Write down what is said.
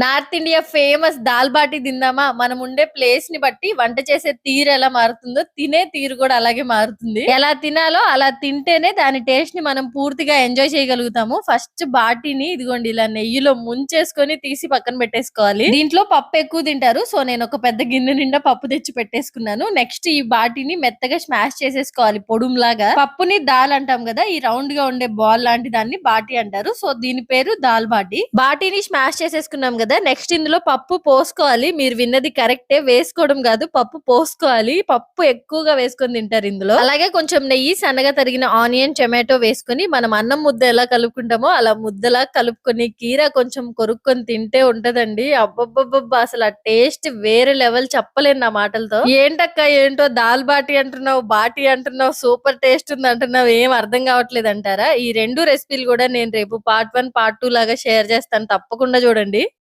North India famous dal baati తిందామా? మనం ఉండే ప్లేస్ని బట్టి వంట చేసే తీరు ఎలా మారుతుందో తినే తీరు కూడా అలాగే మారుతుంది. ఎలా తినాలో అలా తింటేనే దాని టేస్ట్ని మనం పూర్తిగా ఎంజాయ్ చేయగలుగుతాము. ఫస్ట్ బాటిని ఇదిగోండి ఇలా నెయ్యిలో ముంచేసుకొని తీసి పక్కన పెట్టేసుకోవాలి. దీంట్లో పప్పు ఎక్కువ తింటారు. సో నేను ఒక పెద్ద గిన్నె నిండా పప్పు తెచ్చి పెట్టేసుకున్నాను. నెక్స్ట్ ఈ బాటిని మెత్తగా స్మాష్ చేసేసుకోవాలి. పొడుంలాగా పప్పుని దాల్ అంటాం కదా ఈ రౌండ్గా ఉండే బాల్ లాంటి దాన్ని బాటి అంటారు. సో దీని పేరు దాల్ బాటి. బాటిని స్మాష్ చేసేసుకున్నాం కదా నెక్స్ట్ ఇందులో పప్పు పోసుకోవాలి. మీరు విన్నది కరెక్టే వేసుకోవడం కాదు పప్పు పోసుకోవాలి. పప్పు ఎక్కువగా వేసుకొని తింటారు ఇందులో. అలాగే కొంచెం నెయ్యి సన్నగా తరిగిన ఆనియన్ టమాటో వేసుకొని మనం అన్నం ముద్ద ఎలా కలుపుకుంటామో అలా ముద్దలా కలుపుకొని కీర కొంచెం కొరుక్కొని తింటే ఉంటదండి. అబ్బబ్బబ్బబ్బా అసలు ఆ టేస్ట్ వేరే లెవెల్ చెప్పలేను నా మాటలతో. ఏంటక్క ఏంటో దాల్ బాటి అంటున్నావు బాటి అంటున్నావు సూపర్ టేస్ట్ ఉంది అంటున్నావు ఏం అర్థం కావట్లేదు అంటారా? ఈ రెండు రెసిపీలు కూడా నేను రేపు పార్ట్ వన్ పార్ట్ టూ లాగా షేర్ చేస్తాను. తప్పకుండా చూడండి.